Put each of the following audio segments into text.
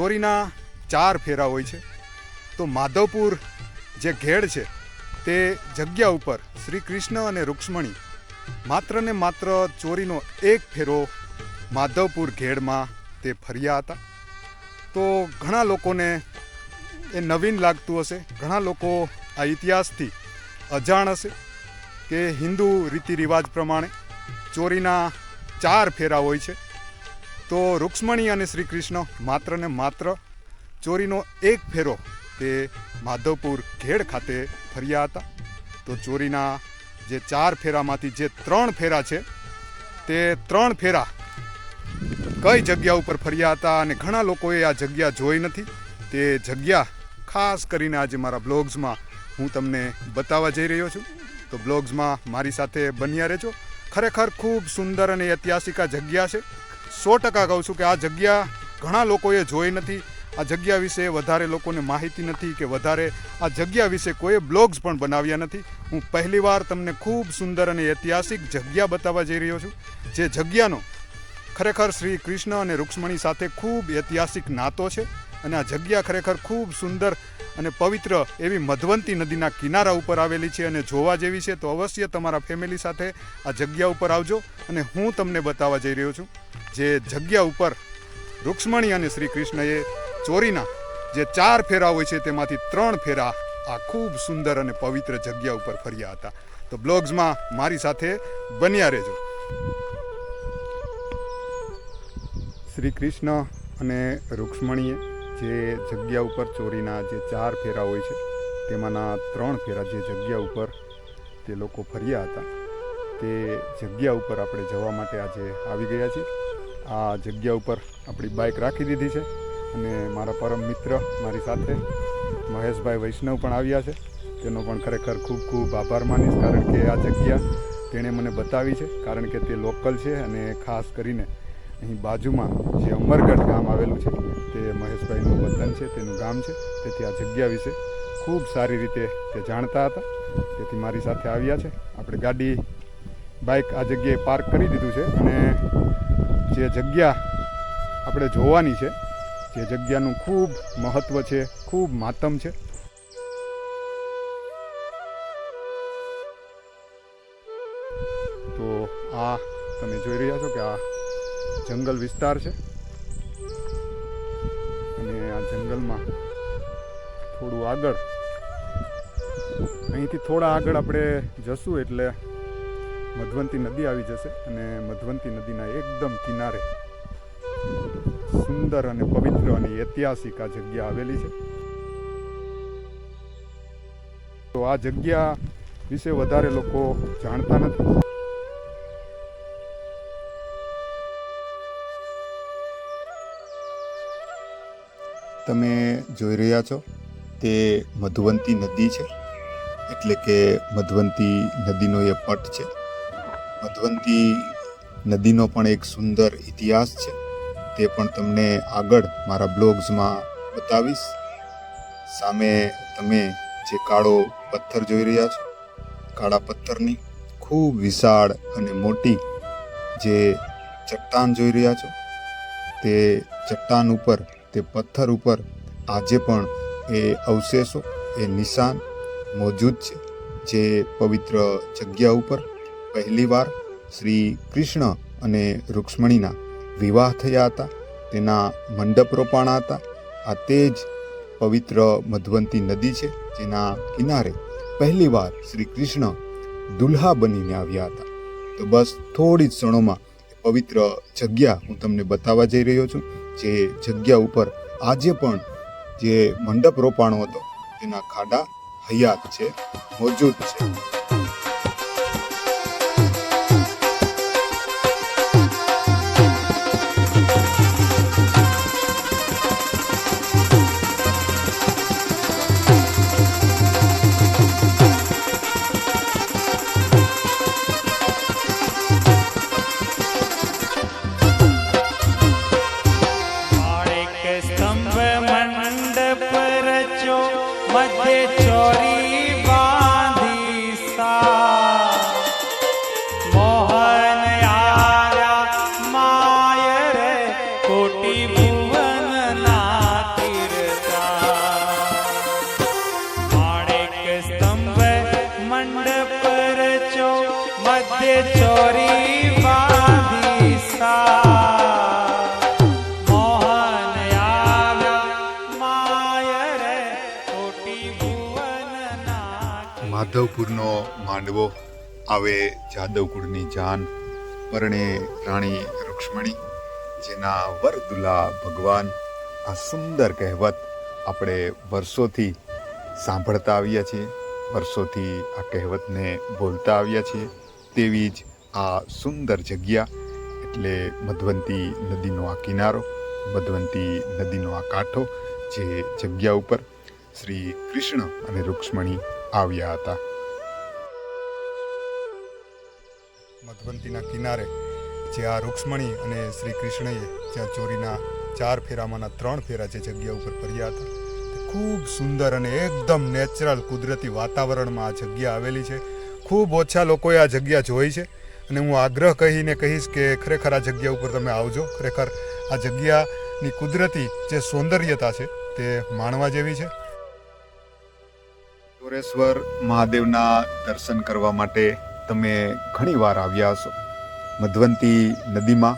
ચોરીના ચાર ફેરા હોય છે. તો માધવપુર જે ઘેડ છે, તે જગ્યા ઉપર શ્રી કૃષ્ણ અને રૂક્ષ્મણી માત્ર ને માત્ર ચોરીનો એક ફેરો માધવપુર ઘેડમાં તે ફર્યા હતા. તો ઘણા લોકોને એ નવીન લાગતું હશે, ઘણા લોકો આ ઇતિહાસથી અજાણ હશે કે હિન્દુ રીતિ રિવાજ પ્રમાણે ચોરીના ચાર ફેરા હોય છે. તો રૂક્ષ્મણી અને શ્રી કૃષ્ણ માત્ર ને માત્ર ચોરીનો એક ફેરો તે માધવપુર ઘેડ ખાતે ફર્યા હતા. તો ચોરીના જે ચાર ફેરામાંથી જે ત્રણ ફેરા છે, તે ત્રણ ફેરા કઈ જગ્યા ઉપર ફર્યા હતા અને ઘણા લોકોએ આ જગ્યા જોઈ નથી? તે જગ્યા ખાસ કરીને આજે મારા બ્લોગ્સમાં હું તમને બતાવવા જઈ રહ્યો છું. તો બ્લોગ્સમાં મારી સાથે બન્યા રહેજો. ખરેખર ખૂબ સુંદર અને ઐતિહાસિક આ જગ્યા છે. સો ટકા કહું છું કે આ જગ્યા ઘણા લોકોએ જોઈ નથી. આ જગ્યા વિશે વધારે લોકોને માહિતી નથી કે વધારે આ જગ્યા વિશે કોઈ બ્લોગ્સ પણ બનાવ્યા નથી. હું પહેલીવાર તમને ખૂબ સુંદર અને ઐતિહાસિક જગ્યા બતાવવા જઈ રહ્યો છું. જે જગ્યાનો ખરેખર શ્રી કૃષ્ણ અને રૂક્ષ્મણી સાથે ખૂબ ઐતિહાસિક નાતો છે. અને આ જગ્યા ખરેખર ખૂબ સુંદર અને પવિત્ર એવી મધવંતી નદીના કિનારા ઉપર આવેલી છે અને જોવા જેવી છે, તો અવશ્ય તમારા ફેમિલી સાથે આ જગ્યા ઉપર આવજો અને હું તમને બતાવવા જઈ રહ્યો છું. જે જગ્યા ઉપર રૂક્ષ્મણી અને શ્રી કૃષ્ણએ ચોરીના જે ચાર ફેરા હોય છે, તેમાંથી ત્રણ ફેરા આ ખૂબ સુંદર અને પવિત્ર જગ્યા ઉપર ફર્યા હતા. તો બ્લોગ્સમાં મારી સાથે બન્યા રહેજો. શ્રી કૃષ્ણ અને રૂક્ષ્મણીએ જે જગ્યા ઉપર ચોરીના જે ચાર ફેરા હોય છે, તેમાંના ત્રણ ફેરા જે જગ્યા ઉપર તે લોકો ફર્યા હતા. તે જગ્યા ઉપર આપણે જવા માટે આજે આવી ગયા છીએ. આ જગ્યા ઉપર આપણી બાઇક રાખી દીધી છે અને મારા પરમ મિત્ર મારી સાથે મહેશભાઈ વૈષ્ણવ પણ આવ્યા છે. તેનો પણ ખરેખર ખૂબ ખૂબ આભાર માનીશ, કારણ કે આ જગ્યા તેણે મને બતાવી છે, કારણ કે તે લોકલ છે અને ખાસ કરીને અહીં બાજુમાં જે અમરગઢ ગામ આવેલું છે, તે મહેશભાઈનું વતન છે, તેનું ગામ છે. તેથી આ જગ્યા વિશે ખૂબ સારી રીતે તે જાણતા હતા. તેથી મારી સાથે આવ્યા છે. આપણે ગાડી બાઇક આ જગ્યાએ પાર્ક કરી દીધું છે અને જે જગ્યા આપણે જોવાની છે, જે જગ્યાનું ખૂબ મહત્ત્વ છે, ખૂબ માતમ છે. તો આ તમે જોઈ રહ્યા છો કે આ જંગલ વિસ્તાર છે. અને આ જંગલમાં થોડું આગળ, અહીંથી થોડા આગળ આપણે જશું એટલે મધવંતી નદી આવી જશે અને મધવંતી નદીના એકદમ કિનારે સુંદર અને પવિત્ર અને ઐતિહાસિક આ જગ્યા આવેલી છે. તો આ જગ્યા વિશે વધારે લોકો જાણતા નથી. તમે જોઈ રહ્યા છો, તે મધુવંતી નદી છે. એટલે કે મધવંતી નદીનો એ પટ છે. મધવંતી નદીનો પણ એક સુંદર ઇતિહાસ છે. તે પણ તમને આગળ મારા બ્લોગ્સમાં બતાવીશ. સામે તમે જે કાળો પથ્થર જોઈ રહ્યા છો, કાળા પથ્થરની ખૂબ વિશાળ અને મોટી જે ચટ્ટાન જોઈ રહ્યા છો, તે ચટ્ટાન ઉપર તે પથ્થર ઉપર આજે પણ એ અવશેષો, એ નિશાન મોજૂદ છે, જે પવિત્ર જગ્યા ઉપર પહેલીવાર શ્રી કૃષ્ણ અને રૂક્ષ્મણીના વિવાહ થયા હતા, તેના મંડપ રોપાણા હતા. આ તે જ પવિત્ર મધવંતી નદી છે, જેના કિનારે પહેલીવાર શ્રી કૃષ્ણ દુલ્હા બનીને આવ્યા હતા. તો બસ થોડી જ ક્ષણોમાં પવિત્ર જગ્યા હું તમને બતાવવા જઈ રહ્યો છું. જે જગ્યા ઉપર આજે પણ જે મંડપ રોપાણો હતો, તેના ખાડા હયાત છે, મોજૂદ છે. માધવપુરનો માંડવો આવે જાદવકુળની જાન પરણે રાણી રૂક્ષ્મણી, જેના વરદુલા ભગવાન આ સુંદર કહેવત આપણે વર્ષોથી સાંભળતા આવ્યા છીએ, વર્ષોથી આ કહેવતને બોલતા આવ્યા છીએ, તેવી જ આ સુંદર જગ્યા એટલે મધવંતી નદીનો આ કિનારો, મધવંતી નદીનો આ કાંઠો જે જગ્યા ઉપર શ્રી કૃષ્ણ અને રૂક્ષ્મણી આવ્યા હતા. મધવંતીના કિનારે જે આ રૂક્ષ્મણી અને શ્રી કૃષ્ણએ જ્યાં ચોરીના ચાર ફેરામાંના ત્રણ ફેરા જે જગ્યા ઉપર ફર્યા હતા ખૂબ સુંદર અને એકદમ નેચરલ કુદરતી વાતાવરણમાં આ જગ્યા આવેલી છે. ખૂબ ઓછા લોકોએ આ જગ્યા જોઈ છે અને હું આગ્રહ કહીને કહીશ કે ખરેખર આ જગ્યા ઉપર તમે આવજો. ખરેખર આ જગ્યાની કુદરતી જે સૌંદર્યતા છે તે માણવા જેવી છે. ચોરેશ્વર મહાદેવના દર્શન કરવા માટે તમે ઘણીવાર આવ્યા હશો. મધવંતી નદીમાં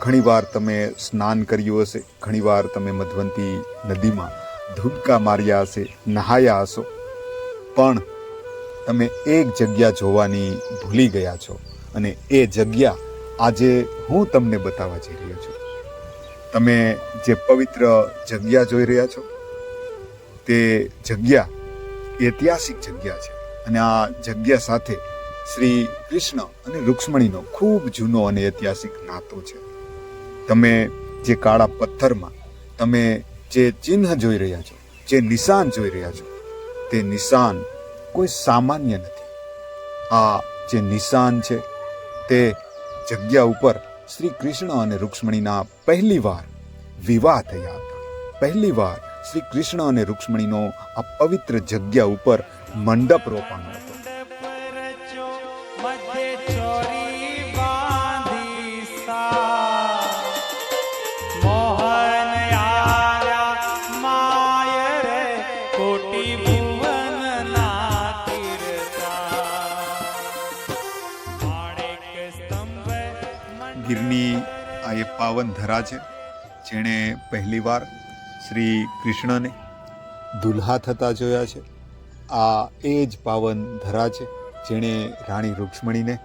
ઘણીવાર તમે સ્નાન કર્યું હશે. ઘણીવાર તમે મધવંતી નદીમાં ધૂબકા માર્યા હશે, નહાયા હશો. પણ તમે એક જગ્યા જોવાની ભૂલી ગયા છો અને એ જગ્યા આજે હું તમને બતાવવા જઈ રહ્યો છું. તમે જે પવિત્ર જગ્યા જોઈ રહ્યા છો, તે જગ્યા ઐતિહાસિક જગ્યા છે. અને આ જગ્યા સાથે શ્રી કૃષ્ણ અને રૂક્ષ્મણીનો ખૂબ જૂનો અને ઐતિહાસિક નાતો છે. તમે જે કાળા પથ્થરમાં, તમે જે ચિહ્ન જોઈ રહ્યા છો, જે નિશાન જોઈ રહ્યા છો, તે નિશાન કોઈ સામાન્ય નથી. આ જે નિશાન છે, તે જગ્યા ઉપર શ્રી કૃષ્ણ અને રૂક્ષ્મણીના પહેલી વાર વિવાહ થયા હતા. પહેલી વાર શ્રી કૃષ્ણ અને રૂક્ષ્મણીનો આ પવિત્ર જગ્યા ઉપર મંડપ રોપાણો હતો. ગીરની આ એ પાવન ધરા છે, જેણે પહેલીવાર શ્રી કૃષ્ણને? દુલ્હા થતા જોયા છે. આ એ જ પાવન ધરા છે જેણે રાણી રૂક્ષ્મણીને,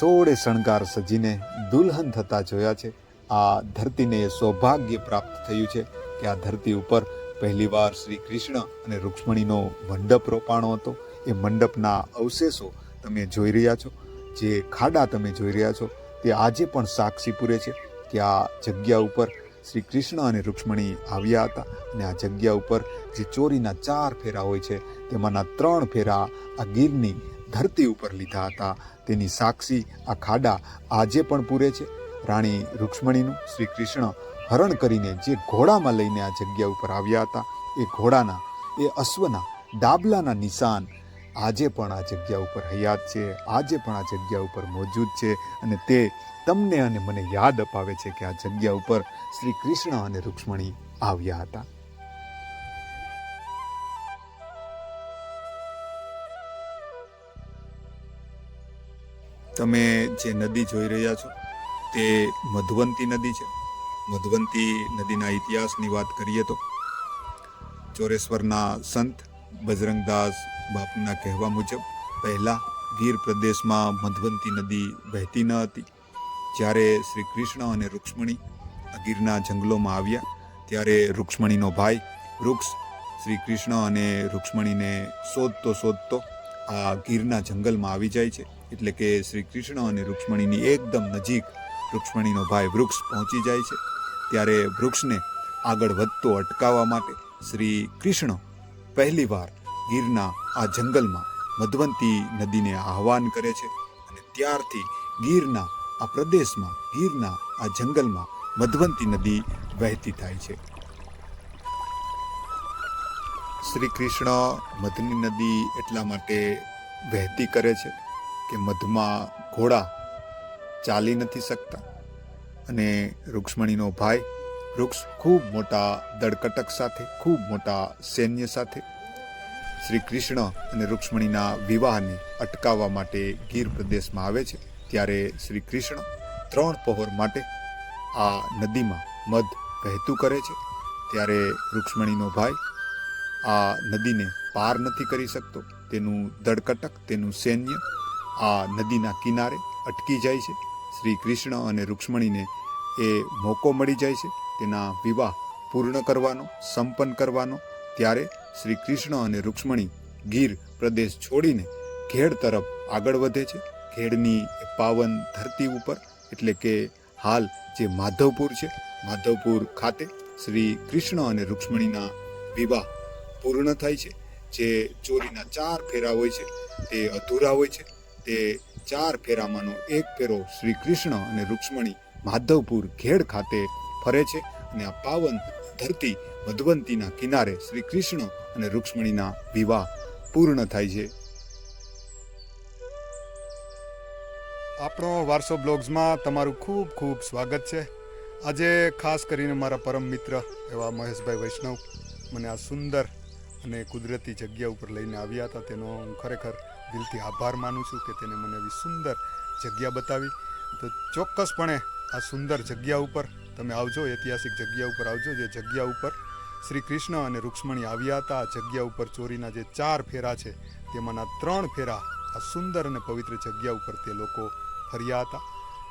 સોળે શણગાર સજીને દુલ્હન થતા જોયા છે. આ ધરતીને સૌભાગ્ય પ્રાપ્ત થયું છે કે આ ધરતી ઉપર પહેલીવાર શ્રી કૃષ્ણ અને રૂક્ષ્મણીનો મંડપ રોપાણો હતો. એ મંડપના અવશેષો તમે જોઈ રહ્યા છો. જે ખાડા તમે જોઈ રહ્યા છો તે આજે પણ સાક્ષી પૂરે છે કે આ જગ્યા ઉપર શ્રી કૃષ્ણ અને રૂક્ષ્મણી આવ્યા હતા અને આ જગ્યા ઉપર જે ચોરીના ચાર ફેરા હોય છે, તેમાંના ત્રણ ફેરા આ ગીરની ધરતી ઉપર લીધા હતા. તેની સાક્ષી આ ખાડા આજે પણ પૂરે છે. રાણી રૂક્ષ્મણીનું શ્રી કૃષ્ણ હરણ કરીને જે ઘોડામાં લઈને આ જગ્યા ઉપર આવ્યા હતા, એ ઘોડાના, એ અશ્વના ડાબલાના નિશાન આજે પણ આ જગ્યા ઉપર હયાત છે, આજે પણ આ જગ્યા ઉપર મોજૂદ છે અને તે તમને અને મને યાદ અપાવે છે કે આ જગ્યા ઉપર શ્રી કૃષ્ણ અને રૂક્ષ્મણી આવ્યા હતા. તમે જે નદી જોઈ રહ્યા છો, તે મધવંતી નદી છે. મધવંતી નદીના ઇતિહાસની વાત કરીએ તો ચોરેશ્વરના સંત બજરંગદાસ બાપુના કહેવા મુજબ, પહેલાં ગીર પ્રદેશમાં મધવંતી નદી વહેતી ન હતી. જ્યારે શ્રી કૃષ્ણ અને રૂક્ષ્મણી ગીરના જંગલોમાં આવ્યા, ત્યારે રૂક્ષ્મણીનો ભાઈ વૃક્ષ શ્રી કૃષ્ણ અને રૂક્ષ્મણીને શોધતો શોધતો આ ગીરના જંગલમાં આવી જાય છે. એટલે કે શ્રી કૃષ્ણ અને રૂક્ષ્મણીની એકદમ નજીક રૂક્ષ્મણીનો ભાઈ વૃક્ષ પહોંચી જાય છે. ત્યારે વૃક્ષને આગળ વધતો અટકાવવા માટે શ્રી કૃષ્ણ પહેલીવાર ગીરના આ જંગલમાં મધવંતી નદીને આહવાન કરે છે અને ત્યારથી ગીરના આ પ્રદેશમાં, ગીરના આ જંગલમાં મધવંતી નદી વહેતી થાય છે. શ્રી કૃષ્ણ મધની નદી એટલા માટે વહેતી કરે છે કે મધમાં ઘોડા ચાલી નથી શકતા અને રૂક્ષ્મણીનો ભાઈ વૃક્ષ ખૂબ મોટા દળકટક સાથે, ખૂબ મોટા સૈન્ય સાથે શ્રી કૃષ્ણ અને રૂક્ષ્મણીના વિવાહને અટકાવવા માટે ગીર પ્રદેશમાં આવે છે, ત્યારે શ્રી કૃષ્ણ ત્રણ પહોર માટે આ નદીમાં મધ વહેતું કરે છે. ત્યારે રૂક્ષ્મણીનો ભાઈ આ નદીને પાર નથી કરી શકતો. તેનું દળકટક, તેનું સૈન્ય આ નદીના કિનારે અટકી જાય છે. શ્રી કૃષ્ણ અને રૂક્ષ્મણીને એ મોકો મળી જાય છે. તેના વિવાહ પૂર્ણ કરવાનો, સંપન્ન કરવાનો. ત્યારે શ્રી કૃષ્ણ અને રૂક્ષ્મણી ગીર પ્રદેશ છોડીને ઘેડ તરફ આગળ વધે છે. ઘેડની પાવન ધરતી ઉપર, એટલે કે હાલ જે માધવપુર છે, માધવપુર ખાતે શ્રી કૃષ્ણ અને રૂક્ષ્મણીના વિવાહ પૂર્ણ થાય છે. જે ચોરીના ચાર ફેરા હોય છે, તે અધૂરા હોય છે. તે ચાર ફેરામાંનો એક ફેરો શ્રી કૃષ્ણ અને રૂક્ષ્મણી માધવપુર ઘેડ ખાતે ફરે છે અને આ પાવન ધરતી મધવંતીના કિનારે શ્રી કૃષ્ણ અને રૂક્ષ્મણીના વિવાહ પૂર્ણ થાય છે. આપણો વારસો બ્લોગ્સમાં તમારું ખૂબ ખૂબ સ્વાગત છે. આજે ખાસ કરીને મારા પરમ મિત્ર એવા મહેશભાઈ વૈષ્ણવ મને આ સુંદર અને કુદરતી જગ્યા ઉપર લઈને આવ્યા હતા. તેનો હું ખરેખર દિલથી આભાર માનું છું કે તેને મને એવી સુંદર જગ્યા બતાવી. તો ચોક્કસપણે આ સુંદર જગ્યા ઉપર તમે આવજો ઐતિહાસિક જગ્યા ઉપર આવજો. જે જગ્યા ઉપર શ્રી કૃષ્ણ અને રૂક્ષ્મણી આવ્યા હતા, આ જગ્યા ઉપર ચોરીના જે ચાર ફેરા છે, તેમાંના ત્રણ ફેરા આ સુંદર અને પવિત્ર જગ્યા ઉપર તે લોકો ફર્યા હતા.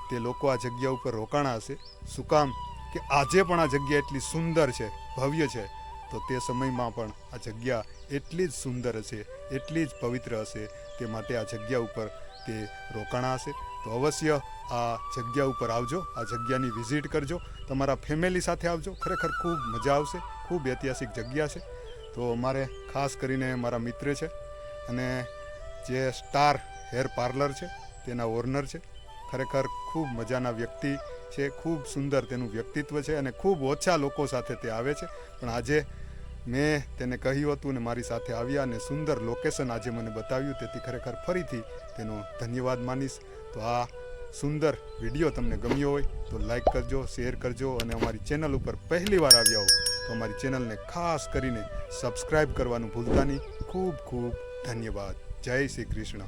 તે લોકો આ જગ્યા ઉપર રોકાણા હશે. શું કામ? કે આજે પણ આ જગ્યા એટલી સુંદર છે, ભવ્ય છે, તો તે સમયમાં પણ આ જગ્યા એટલી જ સુંદર હશે, એટલી જ પવિત્ર હશે, તે માટે આ જગ્યા ઉપર તે રોકાણા હશે. તો અવશ્ય આ જગ્યા ઉપર આવજો, આ જગ્યાની વિઝિટ કરજો, તમારા ફેમિલી સાથે આવજો. ખરેખર ખૂબ મજા આવશે, ખૂબ ઐતિહાસિક જગ્યા છે. તો મારે ખાસ કરીને મારા મિત્ર છે અને જે સ્ટાર હેર પાર્લર છે, તેના ઓનર છે. ખરેખર ખૂબ મજાના વ્યક્તિ છે, ખૂબ સુંદર તેનું વ્યક્તિત્વ છે અને ખૂબ ઓછા લોકો સાથે તે આવે છે. પણ આજે મેં તેને કહ્યું હતું ને મારી સાથે આવ્યા અને સુંદર લોકેશન આજે મને બતાવ્યું, તેથી ખરેખર ફરીથી તેનો ધન્યવાદ માનીશ. તો આ સુંદર વીડિયો તમને ગમ્યો હોય તો લાઈક કરજો શેર કરજો અને અમારી ચેનલ ઉપર પહેલી વાર આવ્યા હો તો અમારી ચેનલને ખાસ કરીને સબસ્ક્રાઈબ કરવાનું ભૂલતા નહીં. ખૂબ ખૂબ ધન્યવાદ. જય શ્રી કૃષ્ણ.